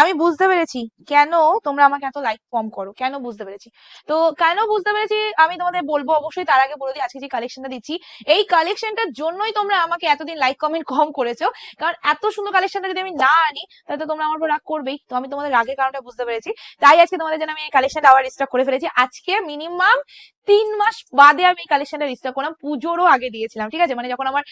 আমি বুঝতে পেরেছি কেন তোমরা আমাকে এত লাইক কম করো, কেন বুঝতে পেরেছি। তো কেন বুঝতে পেরেছি আমি তোমাদের বলব, অবশ্যই তার আগে বলে দিই, আজকে যে কালেকশনটা দিচ্ছি, এই কালেকশনটার জন্যই তোমরা আমাকে এতদিন লাইক কমেন্ট কম করেছ, কারণ এত সুন্দর কালেকশনটা যদি আমি না আনি, তাহলে তো তোমরা আমার রাগ করবেই। তো আমি তোমাদের রাগের কারণটা বুঝতে পেরেছি। তাই আজকে তোমাদের জন্য আমি এই কালেকশনটা আবার রিস্টক করে ফেলেছি। আজকে মিনিমাম তিন মাস বাদে আমি কালেকশনটা রিস্টক করলাম। পুজোরও আগে দিয়েছিলাম, ঠিক আছে? মানে যখন আমার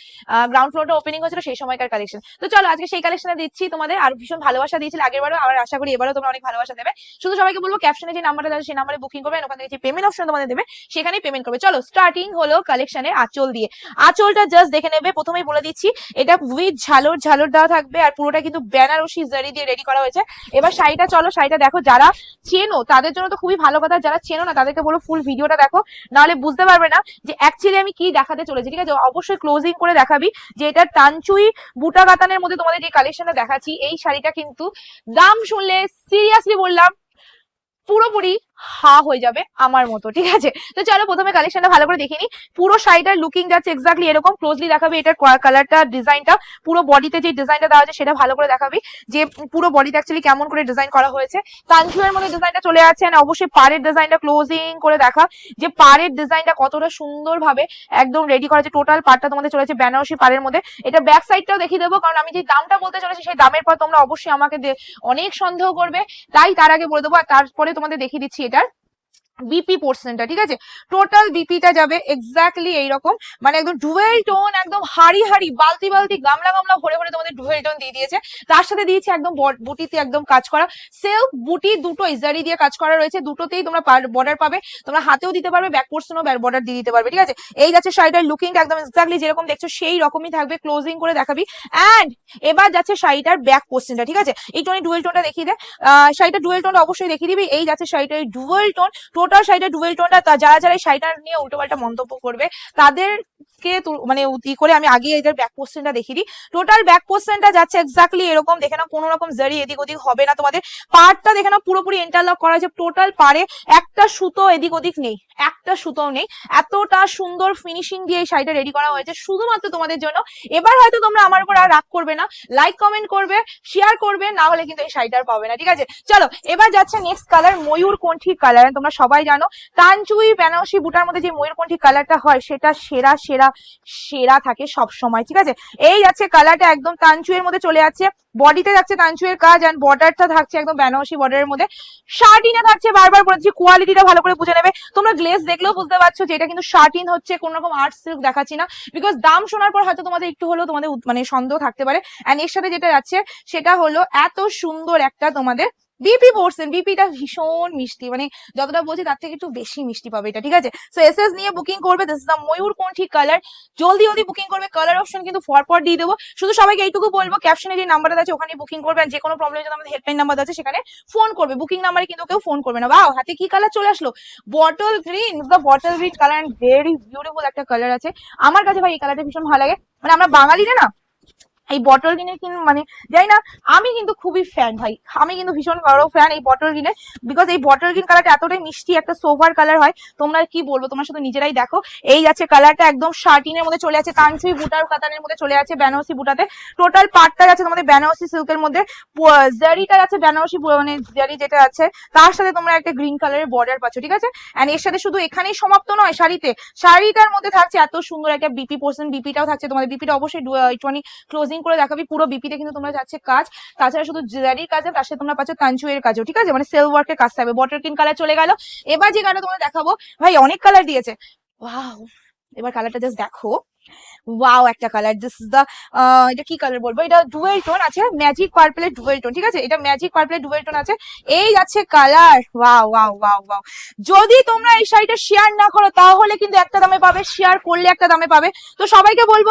গ্রাউন্ড ফ্লোরটা ওপেনিং হয়েছিল, সেই সময়কার কালেকশন তো চলো, আজকে সেই কালেকশনটা দিচ্ছি তোমাদের। আর ভীষণ ভালোবাসা দিয়েছিল আগের বারও আর আশা করি এবারও তোমরা অনেক ভালোবাসা দেবে। শুধু সবাইকে বলব ক্যাপশনে যে নাম্বারটা দেবে সেই নাম্বারে বুকিং করবে ওখান থেকে যে পেমেন্ট অপশন তোমাদের দেবে, সেখানেই পেমেন্ট করবে। চলো স্টার্টিং হলো কালেকশনের আঁচল দিয়ে। আঁচলটা জাস্ট দেখে নেবে, প্রথমেই বলে দিচ্ছি, এটা উইথ ঝালর ঝালর দেওয়া থাকবে, আর পুরোটা কিন্তু বেনারসি জারি দিয়ে রেডি করা হয়েছে। এবার শাড়িটা, চলো শাড়িটা দেখো, যারা চেনো, তাদের জন্য তো খুবই ভালো কথা, যারা চেনো না, তাদেরকে বলো ফুল ভিডিওটা দেখো। নাহলে বুঝতে পারবে না যে অ্যাকচুয়ালি আমি কি দেখাতে চলেছি, ঠিক আছে? অবশ্যই ক্লোজিং করে দেখাবি যে এটা টানচুই বুটা কাতানের মধ্যে তোমাদের যে কালেকশনটা দেখাচ্ছি, এই শাড়িটা কিন্তু দাম শুনলে সিরিয়াসলি বললাম পুরোপুরি হা হয়ে যাবে আমার মতো, ঠিক আছে? তো চলো প্রথমে কালেকশনটা ভালো করে দেখে নিই। পুরো শাড়িটার লুকিং যাচ্ছে এক্স্যাক্টলি এরকম। ক্লোজলি দেখাবি এটার কালারটা ডিজাইনটা পুরো বডিতে যে ডিজাইনটা দেওয়া আছে সেটা ভালো করে দেখাবি। যে পুরো বডিতে অ্যাকচুয়ালি কেমন করে ডিজাইন করা হয়েছে। তানজুয়ের মধ্যে ডিজাইনটা চলে আছে আর অবশ্যই পাড়ের ডিজাইনটা ক্লোজিং করে দেখা। যে পাড়ের ডিজাইনটা কতটা সুন্দরভাবে একদম রেডি করা আছে। টোটাল পাড়টা তোমাদের চলেছে বেনারসি পাড়ের মধ্যে। এটা ব্যাক সাইডটাও দেখিয়ে দেবো কারণ আমি যে দামটা বলতে চলেছি সেই দামের পর তোমরা অবশ্যই আমাকে অনেক সন্দেহ করবে। তাই তার আগে বলে দেবো আর তারপরে তোমাদের দেখিয়ে দিচ্ছি এটার। বিপি পোর্শনটা ঠিক আছে? টোটাল বিপিটা যাবে এক্স্যাক্টলি এইরকম মানে একদম ডুয়েল টোন একদম হাড়ি হাড়ি, বালতি বালতি, গামলা গামলা ভরে ভরে তোমাদের ডুয়েল টোন দিয়ে দিয়েছে। তার সাথে দিয়েছে একদম বুটিতে একদম কাজ করা। সেলফ বুটি দুটো ইজারি দিয়ে কাজ করা রয়েছে, দুটোতেই তোমরা বর্ডার পাবে। তোমরা হাতেও দিতে পারবে ব্যাক পোর্শনও বর্ডার দিয়ে দিতে পারবে, ঠিক আছে? এই যাচ্ছে শাড়িটার লুকিংটা একদম এক্স্যাক্টলি যেরকম দেখছ, সেই রকমই থাকবে ক্লোজিং করে দেখাবি। অ্যান্ড এবার যাচ্ছে শাড়িটার ব্যাক পোর্শনটা ঠিক আছে? এই টোনে ডুয়েল টোনটা দেখিয়ে দে। শাড়িটা ডুয়েল টোনটা অবশ্যই দেখিয়ে দিবি। এই যাচ্ছে শাড়িটার ডুয়েল টোন টোটাল শাড়িটা ডুয়েল টোনটা যারা যারা এই শাড়িটা নিয়ে উল্টোপাল্টা মন্তব্য করবে, তাদেরকে মানে ই করে আমি আগে এটার ব্যাক পোর্শনটা দেখিয়ে দিই। টোটাল ব্যাক পোর্শনটা যাচ্ছে এক্স্যাক্টলি এরকম, দেখে না কোনো রকম জারি এদিক ওদিক হবে না তোমাদের। পার্টটা দেখে না পুরোপুরি ইন্টারলক করা আছে টোটাল পারে একটা সুতো এদিক ওদিক নেই, একটা সুতো নেই। এতটা সুন্দর ফিনিশিং দিয়ে এই শাড়িটা রেডি করা হয়েছে, শুধুমাত্র তোমাদের জন্য। এবার হয়তো তোমরা আমার উপর আর রাগ করবে না। লাইক কমেন্ট করবে শেয়ার করবে, না হলে কিন্তু এই শাড়িটা পাবে না, ঠিক আছে? চলো, এবার যাচ্ছে নেক্সট কালার ময়ূর কণ্ঠী কালার তোমরা সবাই জানো? তানচুই, বেনারসি বুটার মধ্যে যে ময়ূর কণ্ঠী কালারটা হয়, সেটা সেরা সেরা সেরা থাকে সব সময় ঠিক আছে? এই যাচ্ছে কালারটা একদম তানচুয়ের মধ্যে চলে যাচ্ছে। বডিতে যাচ্ছে তানচুয়ের কাজ অ্যান্ড বর্ডারটা থাকছে একদম বেনারসি বর্ডারের মধ্যে। শার্টিনে থাকছে বারবার বলেছি কোয়ালিটিটা ভালো করে বুঝে নেবে। তোমরা গ্লেস দেখলেও বুঝতে পারছ যে এটা কিন্তু শার্টিন হচ্ছে কোন রকম আর্ট সিল্ক দেখাচ্ছি না। বিকজ দাম শোনার পর হয়তো তোমাদের একটু হলেও তোমাদের মানে সন্দেহ থাকতে পারে। অ্যান্ড এর সাথে যেটা যাচ্ছে, সেটা হলো এত সুন্দর একটা তোমাদের বিপি পোর্সেন বিপিটা ভীষণ মিষ্টি মানে যতটা বলছি তার থেকে একটু বেশি মিষ্টি পাবে এটা, ঠিক আছে? সো এস এস নিয়ে বুকিং করবে দিস দ্য ময়ূর কোনঠি কালার জলদি জলদি বুকিং করবে কালার অপশন কিন্তু ফর পর দিয়ে দেবো। শুধু সবাইকে এইটুকু বলব ক্যাপশনে যে নাম্বারটা আছে ওখানে বুকিং করবে, আর যে কোনো প্রবলেম যদি আমাদের হেল্পলাইন নাম্বার আছে, সেখানে ফোন করবে। বুকিং নাম্বারে কিন্তু কেউ ফোন করবে না। বাও হাতে কি কালার চলে আসলো? Bottle green the bottle green colour and very beautiful একটা কালার আছে। আমার কাছে ভাই এই কালারটা ভীষণ ভালো লাগে। মানে আমরা বাঙালিরা না? এই বটল গ্রিনের কিন্তু মানে জানি না, আমি কিন্তু খুবই ফ্যান ভাই। আমি কিন্তু ভীষণ বড় ফ্যান এই বটল গ্রিনের বিকজ এই বটল গ্রিন কালারটা এতটাই মিষ্টি, একটা সোভার কালার হয়, তোমরা কি বলব? তোমার সাথে নিজেরাই দেখো। এই যাচ্ছে কালারটা একদম শার্টিনের মধ্যে চলে আছে কাঞ্চুই বুটার কাতানের মধ্যে চলে আছে বেনারসি বুটাতে। টোটাল পার্টটা আছে তোমাদের বেনারসি সিল্কের মধ্যে। জারিটা আছে বেনারসি মানে জারি যেটা আছে, তার সাথে তোমরা একটা গ্রিন কালারের বর্ডার পাচ্ছ, ঠিক আছে? এন্ড এর সাথে শুধু এখানেই সমাপ্ত নয়, শাড়িতে। শাড়িটার মধ্যে থাকছে এত সুন্দর একটা বিপি পোর্শন বিপিটাও থাকছে তোমাদের। বিপিটা অবশ্যই ক্লোজিং করে দেখাবি, পুরো বিপিতে কিন্তু তোমরা যাচ্ছে কাজ। তাছাড়া শুধু জারির কাজ, তার সাথে তোমরা পাচ্ছ কাঞ্চুয়ের কাজও, ঠিক আছে? মানে সেল ওয়ার্কের কাজ থাকবে। বটার কিন কালার চলে গেল। এবার যে কালার তোমরা দেখাবো, ভাই অনেক কালার দিয়েছে। ওয়াও এবার কালারটা জাস্ট দেখো। ওয়াও একটা কালার দিস ইজ দা এটা কি কালার বলব? এটা ডুয়েল টোন আছে ম্যাজিক পার্পলের ডুয়েল টোন ঠিক আছে? এটা ম্যাজিক পার্পলের ডুয়েল টোন আছে। এই যাচ্ছে colour wow wow wow wow যদি তোমরা এই শাড়িটা শেয়ার না করো, তাহলে কিন্তু একটা দামে পাবে শেয়ার করলে একটা দামে পাবে। তো সবাইকে বলব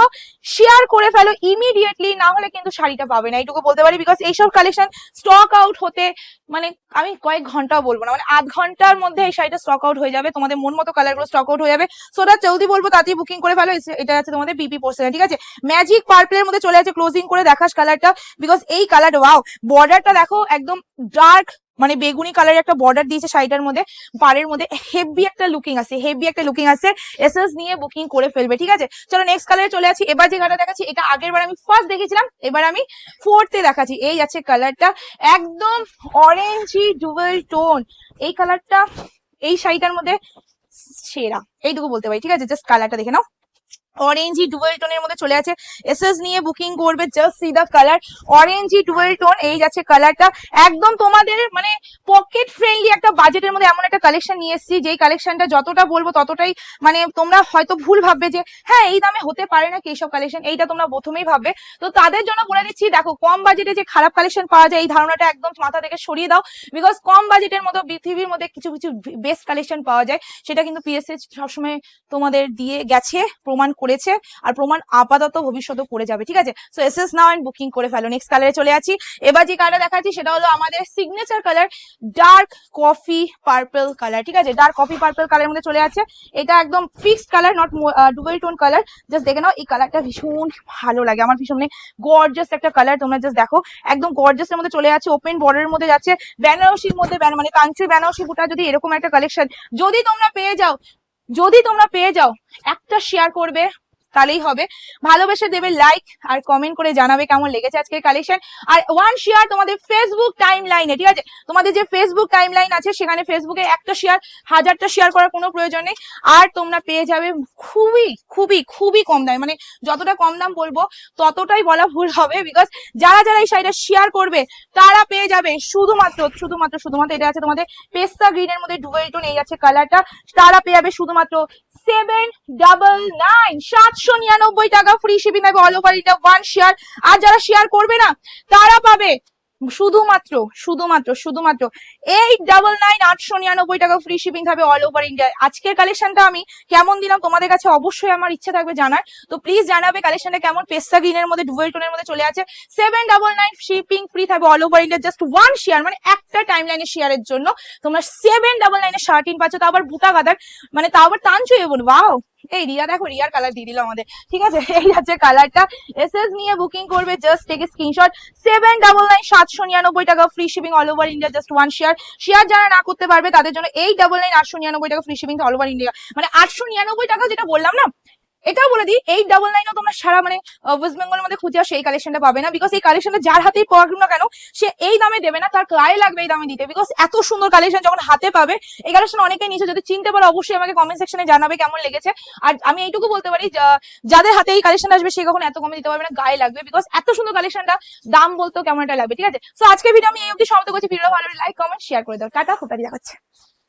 শেয়ার করে ফেলো ইমিডিয়েটলি না হলে কিন্তু শাড়িটা পাবে না। এইটুকু বলতে পারি বিকজ এইসব কালেকশন স্টক আউট হতে মানে আমি কয়েক ঘন্টাও বলব না মানে আধ ঘণ্টার মধ্যে এই শাড়িটা স্টক আউট হয়ে যাবে। তোমাদের মন মতো কালারগুলো স্টক আউট হয়ে যাবে। সোটা জলদি বলব তাতেই বুকিং করে ফেলো। এটা আছে তোমাদের বিপি পোর্সেন ঠিক আছে? ম্যাজিক পার্পলের মধ্যে চলে আছে ক্লোজিং করে দেখাস কালারটা বিকজ এই কালার ওয়াও বর্ডারটা দেখো, একদম ডার্ক মানে বেগুনি কালারের একটা বর্ডার দিয়েছে শাড়িটার মধ্যে, পাড়ের মধ্যে হেভি একটা লুকিং আছে হেভি একটা লুকিং আছে এসএস নিয়ে বুকিং করে ফেলবে, ঠিক আছে? চলো নেক্সট কালারে চলে আসি, এবার যে কালারটা দেখাচ্ছি, এটা আগের বার আমি ফার্স্ট দেখেছিলাম এবার আমি ফোর্থে দেখাচ্ছি, এই আছে কালারটা একদম অরেঞ্জি ডুয়েল টোন এই কালারটা এই শাড়িটার মধ্যে সেরা, এইটুকু বলতে পারি, ঠিক আছে? জাস্ট কালারটা দেখে নাও। অরেঞ্জি ডুয়েল টোনের মধ্যে চলে আছে। এসএস নিয়ে বুকিং করবে just see the colour orangey dual tone এই যাচ্ছে কালারটা একদম তোমাদের মানে পকেট ফ্রেন্ডলি একটা বাজেটের মধ্যে এমন একটা কালেকশন নিয়ে এসেছি, যেই কালেকশনটা যতটা বলব ততটাই মানে তোমরা হয়তো ভুল ভাববে যে হ্যাঁ এই দামে হতে পারে না কি এইসব কালেকশন এইটা তোমরা প্রথমেই ভাববে। তো তাদের জন্য বলে দিচ্ছি, দেখো, কম বাজেটে যে খারাপ কালেকশন পাওয়া যায়, এই ধারণাটা একদম মাথা থেকে সরিয়ে দাও। বিকজ কম বাজেটের মতো পৃথিবীর মধ্যে কিছু কিছু বেস্ট কালেকশন পাওয়া যায়। সেটা কিন্তু পিএসএস সবসময় তোমাদের দিয়ে গেছে, প্রমাণ করেছে আর প্রমাণ আপাতত ভবিষ্যতে করে যাবে, ঠিক আছে? So S S now booking করে ফেলো। নেক্সট কালারে চলে আছি এবার যে কালারটা দেখাচ্ছি সেটা হলো আমাদের signature colour dark coffee purple colour ঠিক আছে? ডার্ক কফি পার্পল কালারের মধ্যে চলে আছে এটা একদম fixed colour not dual tone colour just দেখে নাও, এই কালারটা ভীষণ ভালো লাগে। আমার ভীষণ গর্জাস একটা কালার তোমরা জাস্ট দেখো। একদম গর্জাস এর মধ্যে চলে যাচ্ছে। ওপেন বর্ডারের মধ্যে যাচ্ছে। বেনারসির মধ্যে মানে কাঞ্চি বেনারসি বুটা যদি এরকম একটা কালেকশন যদি তোমরা পেয়ে যাও যদি তোমরা পেয়ে যাও একটা শেয়ার করবে। তাহলেই হবে। ভালোবেসে দেবে লাইক আর কমেন্ট করে জানাবে কেমন লেগেছে আজকের কালেকশন আর ওয়ান শেয়ার তোমাদের ফেসবুক টাইম লাইনে ঠিক আছে? তোমাদের যে ফেসবুক টাইম লাইন আছে, সেখানে ফেসবুকে একটা শেয়ার হাজারটা শেয়ার করার কোনো প্রয়োজন নেই। আর তোমরা পেয়ে যাবে খুবই খুবই খুবই কম দামে। মানে যতটা কম দাম বলব, ততটাই বলা ভুল হবে। বিকজ যারা যারা এই শাড়িটা শেয়ার করবে, তারা পেয়ে যাবে শুধুমাত্র শুধুমাত্র শুধুমাত্র এটা আছে তোমাদের পেস্তা গ্রিনের মধ্যে ডুবে এই আছে কালারটা তারা পেয়ে যাবে শুধুমাত্র সেভেন ডাবল নাইন সাতশো নিরানব্বই টাকা ফ্রি শিপিং হবে all over India one share আর যারা শেয়ার করবে না, তারা পাবে শুধুমাত্র শুধুমাত্র শুধুমাত্র এইট ডাবল নাইন আটশো নিরানব্বই টাকা ফ্রি শিপিং থাকবে অল ওভার ইন্ডিয়া আজকের কালেকশনটা আমি কেমন দিলাম তোমাদের কাছে অবশ্যই আমার ইচ্ছে থাকবে জানার। তো প্লিজ জানাবে কালেকশনটা কেমন? পেস্তা গ্রিনের মধ্যে ডুয়েল টোনের মধ্যে চলে আছে। Seven double nine shipping free থাকবে all over India just one share মানে একটা টাইম লাইনে শেয়ারের জন্য। তোমরা সেভেন ডাবল নাইনে শার্টিন পাচ্ছ তা আবার বুটা গাদার মানে তা আবার চুয়ে বোন ওয়াও এই রিয়া দেখো, রিয়ার কালার দিয়ে দিলো আমাদের। ঠিক আছে? এই আছে কালারটা এস এস নিয়ে বুকিং করবে জাস্ট থেকে স্ক্রিনশট সেভেন ডাবল নাইন সাতশো নিরানব্বই টাকা free shipping all over India just one share share যারা না করতে পারবে, তাদের জন্য এই ডাবল নাইন আটশো নিরানব্বই টাকা free shipping all over India মানে আটশো নিরানব্বই টাকা যেটা বললাম না এটাও বলে দিই, এই ডাবল নাইনও তোমরা সারা মানে ওয়েস্ট বেঙ্গলের মধ্যে খুঁজে সেই কালেকশনটা পাবে না বিকজ এই কালেকশনটা যার হাতেই পাওয়া না কেন, সে এই দামে দেবে না, তার গায়ে লাগবে এই দামে দিতে বিকজ এত সুন্দর কালেকশন যখন হাতে পাবে, এই কালেকশন অনেকেই নিচে যদি চিনতে পারো অবশ্যই আমাকে কমেন্ট সেকশনে জানাবে কেমন লেগেছে, আর আমি এইটুকু বলতে পারি যাদের হাতে এই কালেকশন আসবে, সে কখন এত কমে দিতে পারবে না, গায়ে লাগবে বিকজ এত সুন্দর কালেকশনটা দাম বলতেও কেমন একটা লাগবে, ঠিক আছে? সো আজকে ভিডিও আমি এই অবধি সমাপ্ত করছি ভিডিও ভালো লাইক কমেন্ট শেয়ার করে দাও, টাটা হোপ দেখাচ্ছে